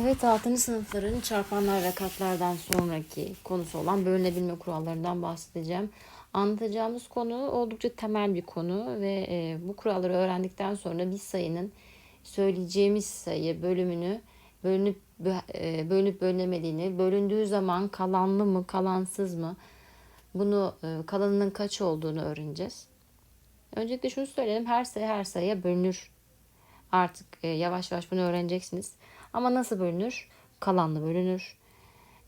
Evet 6. sınıfların çarpanlar ve katlardan sonraki konusu olan bölünebilme kurallarından bahsedeceğim. Anlatacağımız konu oldukça temel bir konu ve e, bu kuralları öğrendikten sonra bir sayının söyleyeceğimiz sayı bölümünü bölünüp e, bölünüp bölünemediğini, bölündüğü zaman kalanlı mı, kalansız mı bunu e, kalanının kaç olduğunu öğreneceğiz. Öncelikle şunu söyleyelim. Her sayı her sayıya bölünür. Artık e, yavaş yavaş bunu öğreneceksiniz. Ama nasıl bölünür? Kalanlı bölünür.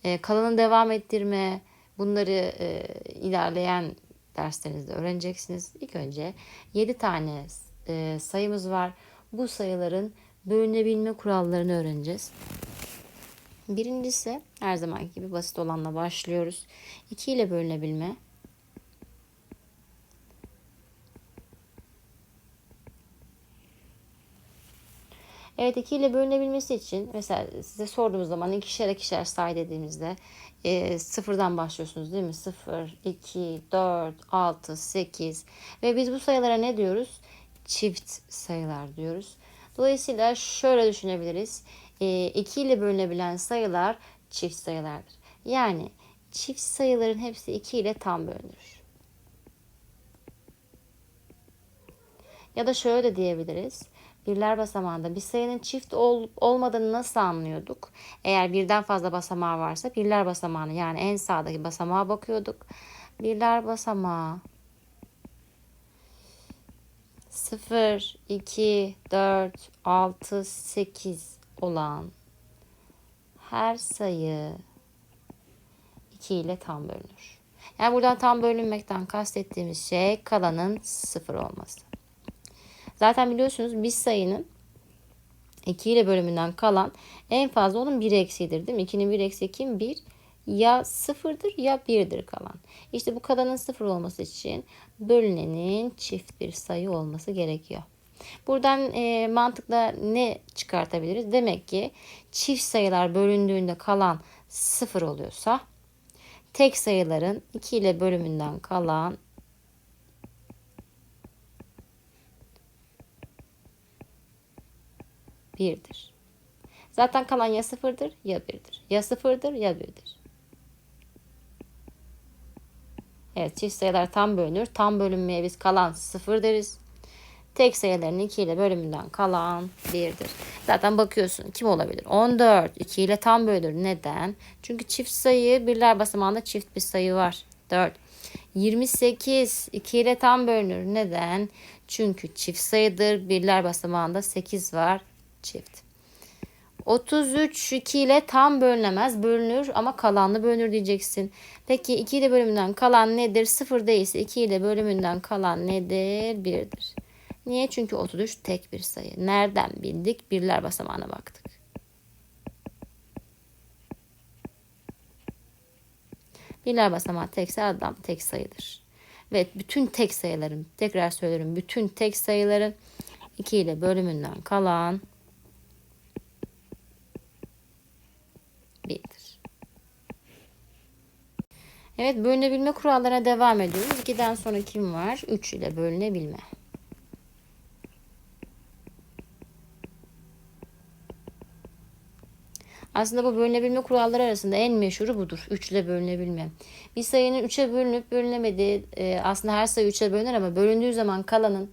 E, kalanı devam ettirme bunları e, ilerleyen derslerinizde öğreneceksiniz. İlk önce 7 tane e, sayımız var. Bu sayıların bölünebilme kurallarını öğreneceğiz. Birincisi her zamanki gibi basit olanla başlıyoruz. 2 ile bölünebilme. Evet 2 ile bölünebilmesi için mesela size sorduğumuz zaman ikişer ikişer say dediğimizde e, sıfırdan başlıyorsunuz değil mi? 0, 2, 4, 6, 8 ve biz bu sayılara ne diyoruz? Çift sayılar diyoruz. Dolayısıyla şöyle düşünebiliriz. 2 e, ile bölünebilen sayılar çift sayılardır. Yani çift sayıların hepsi 2 ile tam bölünür. Ya da şöyle de diyebiliriz birler basamağında bir sayının çift olup olmadığını nasıl anlıyorduk? Eğer birden fazla basamağı varsa birler basamağını yani en sağdaki basamağa bakıyorduk. Birler basamağı 0, 2, 4, 6, 8 olan her sayı 2 ile tam bölünür. Yani buradan tam bölünmekten kastettiğimiz şey kalanın 0 olması. Zaten biliyorsunuz bir sayının 2 ile bölümünden kalan en fazla onun 1 eksiğidir değil mi? 2'nin 1 eksiği kim? 1 ya sıfırdır ya birdir kalan. İşte bu kalanın sıfır olması için bölünenin çift bir sayı olması gerekiyor. Buradan e, mantıkla ne çıkartabiliriz? Demek ki çift sayılar bölündüğünde kalan sıfır oluyorsa tek sayıların 2 ile bölümünden kalan birdir. Zaten kalan ya sıfırdır ya birdir. Ya sıfırdır ya birdir. Evet çift sayılar tam bölünür. Tam bölünmeye biz kalan sıfır deriz. Tek sayıların 2 ile bölümünden kalan 1'dir. Zaten bakıyorsun kim olabilir? 14 2 ile tam bölünür. Neden? Çünkü çift sayı birler basamağında çift bir sayı var. 4. 28 2 ile tam bölünür. Neden? Çünkü çift sayıdır. Birler basamağında 8 var çift. 33 2 ile tam bölünemez. Bölünür ama kalanlı bölünür diyeceksin. Peki 2 ile bölümünden kalan nedir? 0 değilse 2 ile bölümünden kalan nedir? 1'dir. Niye? Çünkü 33 tek bir sayı. Nereden bildik? Birler basamağına baktık. Birler basamağı tekse adam tek sayıdır. Ve bütün tek sayıların, tekrar söylerim, bütün tek sayıların 2 ile bölümünden kalan birdir. Evet bölünebilme kurallarına devam ediyoruz. 2'den sonra kim var? 3 ile bölünebilme. Aslında bu bölünebilme kuralları arasında en meşhuru budur. 3 ile bölünebilme. Bir sayının 3'e bölünüp bölünemediği e, aslında her sayı 3'e bölünür ama bölündüğü zaman kalanın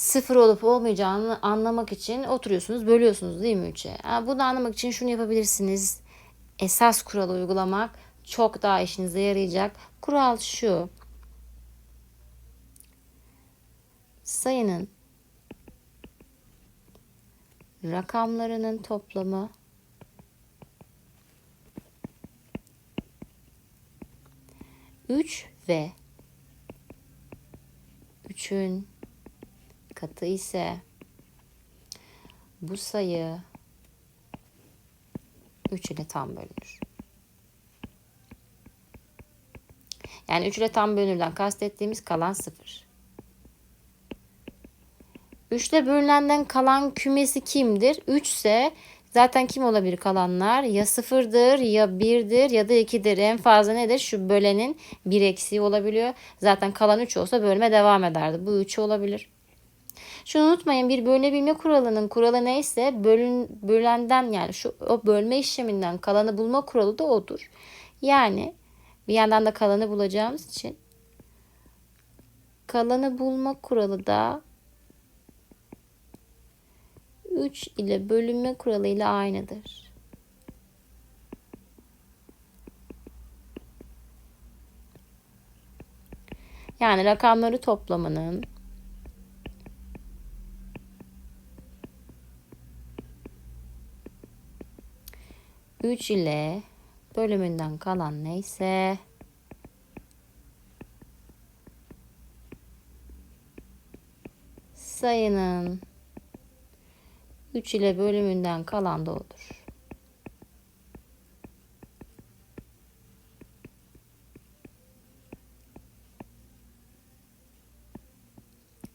sıfır olup olmayacağını anlamak için oturuyorsunuz, bölüyorsunuz değil mi 3'e? Yani bunu anlamak için şunu yapabilirsiniz. Esas kuralı uygulamak çok daha işinize yarayacak. Kural şu. Sayının rakamlarının toplamı üç ve üçün katı ise bu sayı 3 ile tam bölünür. Yani 3 ile tam bölünürden kastettiğimiz kalan 0. 3 ile bölünenden kalan kümesi kimdir? 3 ise zaten kim olabilir kalanlar? Ya 0'dır ya 1'dir ya da 2'dir. En fazla nedir? Şu bölenin 1 eksiği olabiliyor. Zaten kalan 3 olsa bölme devam ederdi. Bu 3 olabilir. Şunu unutmayın bir bölünebilme kuralının kuralı neyse bölün, bölenden yani şu o bölme işleminden kalanı bulma kuralı da odur. Yani bir yandan da kalanı bulacağımız için kalanı bulma kuralı da 3 ile bölünme kuralı ile aynıdır. Yani rakamları toplamanın 3 ile bölümünden kalan neyse sayının 3 ile bölümünden kalan da odur.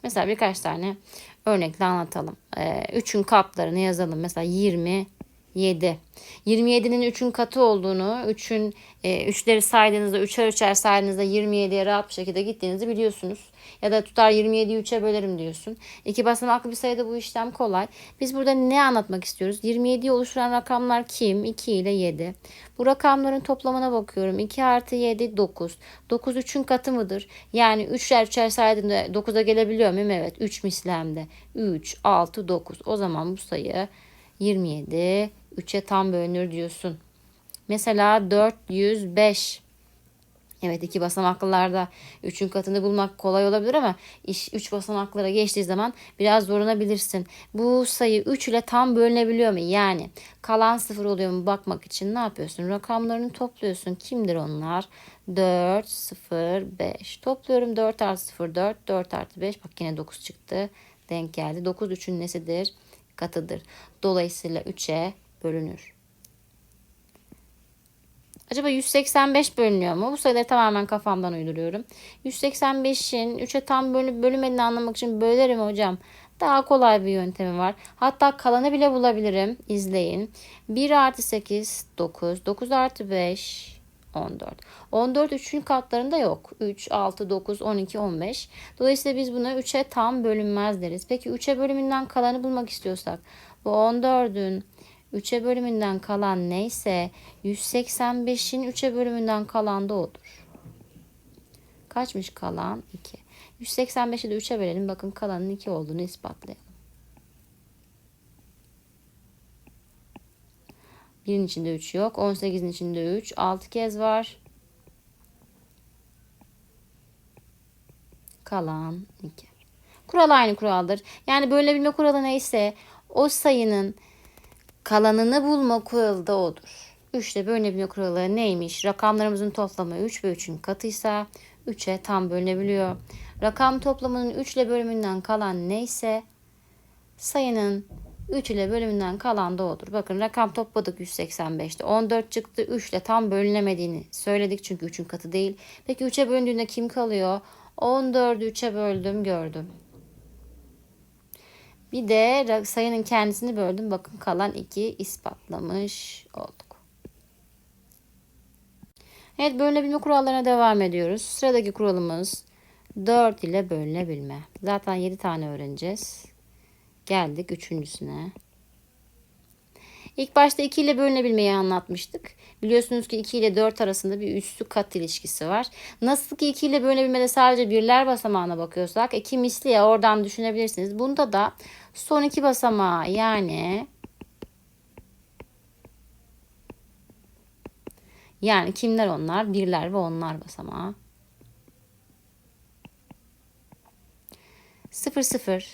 Mesela birkaç tane örnekle anlatalım. Ee, 3'ün katlarını yazalım. Mesela 20 27. 27'nin 3'ün katı olduğunu, 3'ün e, 3'leri saydığınızda, 3'er 3'er saydığınızda 27'ye rahat bir şekilde gittiğinizi biliyorsunuz. Ya da tutar 27'yi 3'e bölerim diyorsun. İki basamaklı bir sayıda bu işlem kolay. Biz burada ne anlatmak istiyoruz? 27'yi oluşturan rakamlar kim? 2 ile 7. Bu rakamların toplamına bakıyorum. 2 artı 7 9. 9 3'ün katı mıdır? Yani 3'er 3'er saydığında 9'a gelebiliyor muyum? Evet 3 mislemde. 3, 6, 9. O zaman bu sayı 27 3'e tam bölünür diyorsun. Mesela 405. Evet iki basamaklılarda 3'ün katını bulmak kolay olabilir ama iş 3 basamaklara geçtiği zaman biraz zorlanabilirsin. Bu sayı 3 ile tam bölünebiliyor mu? Yani kalan sıfır oluyor mu bakmak için ne yapıyorsun? Rakamlarını topluyorsun. Kimdir onlar? 4, 0, 5. Topluyorum 4 artı 0, 4, 4 artı 5. Bak yine 9 çıktı. Denk geldi. 9 3'ün nesidir? Katıdır. Dolayısıyla 3'e bölünür. Acaba 185 bölünüyor mu? Bu sayıları tamamen kafamdan uyduruyorum. 185'in 3'e tam bölünüp bölünmediğini anlamak için bölerim hocam. Daha kolay bir yöntemi var. Hatta kalanı bile bulabilirim. İzleyin. 1 artı 8 9. 9 artı 5 14. 14 3'ün katlarında yok. 3, 6, 9, 12, 15. Dolayısıyla biz buna 3'e tam bölünmez deriz. Peki 3'e bölümünden kalanı bulmak istiyorsak bu 14'ün 3'e bölümünden kalan neyse 185'in 3'e bölümünden kalan da odur. Kaçmış kalan? 2. 185'i de 3'e bölelim. Bakın kalanın 2 olduğunu ispatlayalım. Birin içinde 3 yok. 18'in içinde 3. 6 kez var. Kalan 2. Kural aynı kuraldır. Yani bölünebilme kuralı neyse o sayının kalanını bulma kuralı da odur. 3 ile bölünebilme kuralı neymiş? Rakamlarımızın toplamı 3 ve 3'ün katıysa 3'e tam bölünebiliyor. Rakam toplamının 3 ile bölümünden kalan neyse sayının 3 ile bölümünden kalan da odur. Bakın rakam topladık 185'te. 14 çıktı. 3 ile tam bölünemediğini söyledik çünkü 3'ün katı değil. Peki 3'e bölündüğünde kim kalıyor? 14'ü 3'e böldüm gördüm. Bir de sayının kendisini böldüm. Bakın kalan 2 ispatlamış olduk. Evet bölünebilme kurallarına devam ediyoruz. Sıradaki kuralımız 4 ile bölünebilme. Zaten 7 tane öğreneceğiz. Geldik üçüncüsüne. İlk başta 2 ile bölünebilmeyi anlatmıştık. Biliyorsunuz ki 2 ile 4 arasında bir üstü kat ilişkisi var. Nasıl ki 2 ile bölünebilmede sadece birler basamağına bakıyorsak 2 misli ya oradan düşünebilirsiniz. Bunda da son iki basamağı yani yani kimler onlar? Birler ve onlar basamağı. 0 0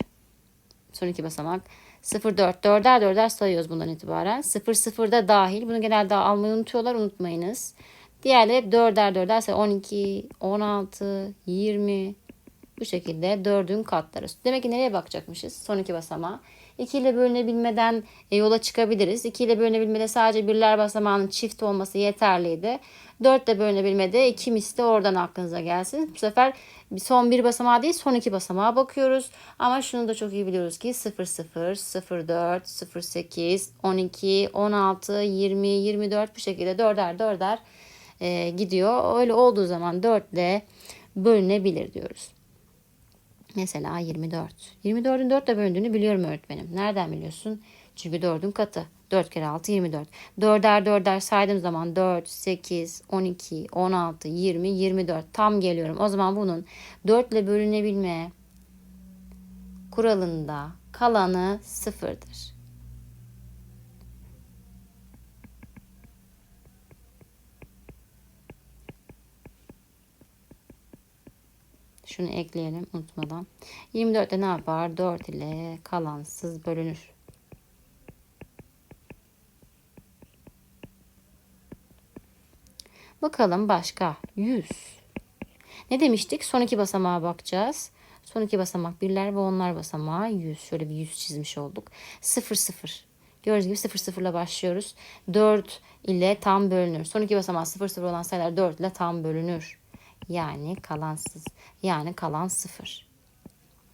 son iki basamak 0 4 dörder dörder sayıyoruz bundan itibaren. 0 0 da dahil. Bunu genelde almayı unutuyorlar. Unutmayınız. Diğerleri hep dörder dörder say 12, 16, 20 bu şekilde 4'ün katları. Demek ki nereye bakacakmışız? Son iki basamağa. 2 ile bölünebilmeden e, yola çıkabiliriz. 2 ile bölünebilmede sadece birler basamağının çift olması yeterliydi. 4 ile bölünebilmede iki misli oradan aklınıza gelsin. Bu sefer son bir basamağa değil son iki basamağa bakıyoruz. Ama şunu da çok iyi biliyoruz ki 0, 0, 0, 4, 0, 8, 12, 16, 20, 24 bu şekilde dörder dörder e, gidiyor. Öyle olduğu zaman 4 ile bölünebilir diyoruz. Mesela 24. 24'ün 4 ile bölündüğünü biliyorum öğretmenim. Nereden biliyorsun? Çünkü 4'ün katı. 4 kere 6 24. 4'er 4'er saydığım zaman 4, 8, 12, 16, 20, 24. Tam geliyorum. O zaman bunun 4 ile bölünebilme kuralında kalanı sıfırdır. Şunu ekleyelim unutmadan. 24'te ne yapar? 4 ile kalansız bölünür. Bakalım başka. 100. Ne demiştik? Son iki basamağa bakacağız. Son iki basamak birler ve onlar basamağı 100. Şöyle bir 100 çizmiş olduk. 0 0. Gördüğünüz gibi 0 0 ile başlıyoruz. 4 ile tam bölünür. Son iki basamağı 0 0 olan sayılar 4 ile tam bölünür. Yani kalansız. Yani kalan 0.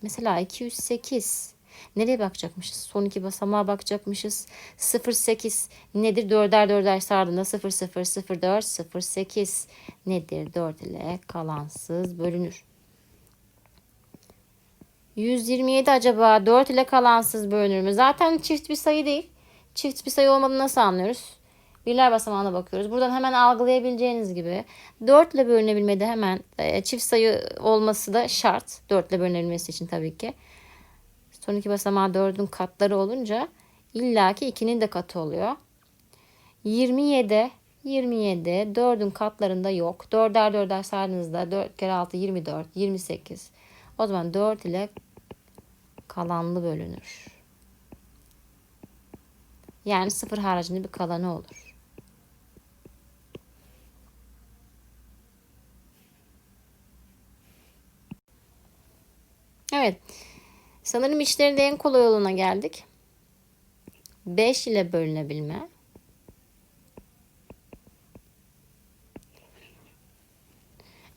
Mesela 208. Nereye bakacakmışız? Son iki basamağa bakacakmışız. 08 nedir? Dörder dörder sardığında 0 0 0 4 0 8 nedir? 4 ile kalansız bölünür. 127 acaba 4 ile kalansız bölünür mü? Zaten çift bir sayı değil. Çift bir sayı olmadığını nasıl anlıyoruz? Birler basamağına bakıyoruz. Buradan hemen algılayabileceğiniz gibi 4 ile bölünebilmede hemen e, çift sayı olması da şart. 4 ile bölünebilmesi için tabii ki. Son iki basamağı 4'ün katları olunca illaki 2'nin de katı oluyor. 27 27 4'ün katlarında yok. 4'er 4'er sardığınızda 4 kere 6 24 28. O zaman 4 ile kalanlı bölünür. Yani sıfır haricinde bir kalanı olur. Evet. Sanırım içlerinde en kolay yoluna geldik. 5 ile bölünebilme.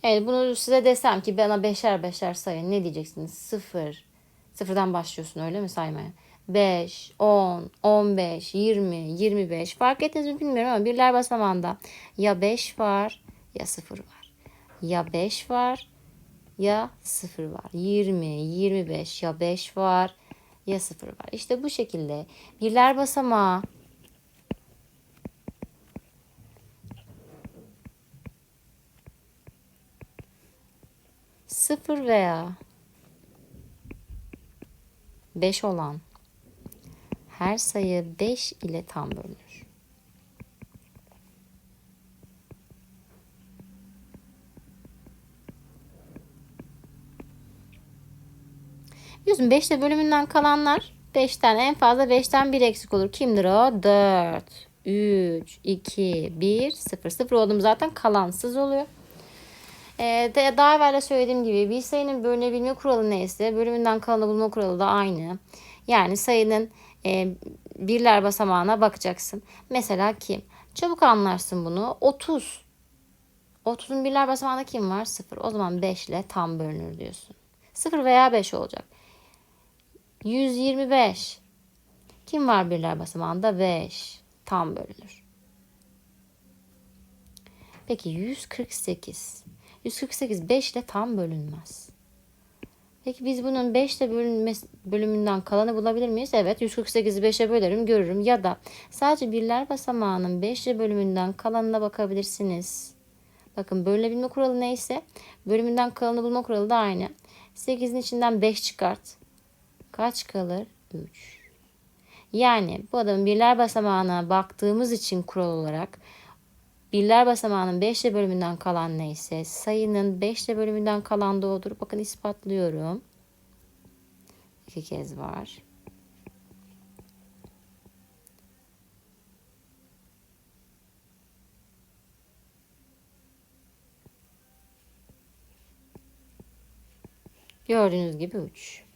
Evet bunu size desem ki bana beşer beşer sayın ne diyeceksiniz? Sıfır. Sıfırdan başlıyorsun öyle mi saymaya? 5, 10, 15, 20, 25 fark ettiniz mi bilmiyorum ama birler basamağında ya 5 var ya 0 var. Ya 5 var ya 0 var. 20, 25 ya 5 var ya 0 var. İşte bu şekilde birler basamağı sıfır veya 5 olan her sayı 5 ile tam bölünür. Biliyorsun 5 ile bölümünden kalanlar 5'ten en fazla 5'ten 1 eksik olur. Kimdir o? 4, 3, 2, 1, 0. 0 olduğum zaten kalansız oluyor. Ee, daha evvel de söylediğim gibi bir sayının bölünebilme kuralı neyse bölümünden kalanı bulma kuralı da aynı. Yani sayının e, birler basamağına bakacaksın. Mesela kim? Çabuk anlarsın bunu. 30. 30'un birler basamağında kim var? 0. O zaman 5 ile tam bölünür diyorsun. 0 veya 5 olacak. 125. Kim var birler basamağında? 5. Tam bölünür. Peki 148. 148 5 ile tam bölünmez. Peki biz bunun 5 ile bölümünden kalanı bulabilir miyiz? Evet 148'i 5'e bölerim görürüm. Ya da sadece birler basamağının 5 ile bölümünden kalanına bakabilirsiniz. Bakın bölünebilme kuralı neyse bölümünden kalanı bulma kuralı da aynı. 8'in içinden 5 çıkart. Kaç kalır? 3. Yani bu adamın birler basamağına baktığımız için kural olarak birler basamağının 5 ile bölümünden kalan neyse sayının 5 ile bölümünden kalan da odur. Bakın ispatlıyorum. İki kez var. Gördüğünüz gibi 3.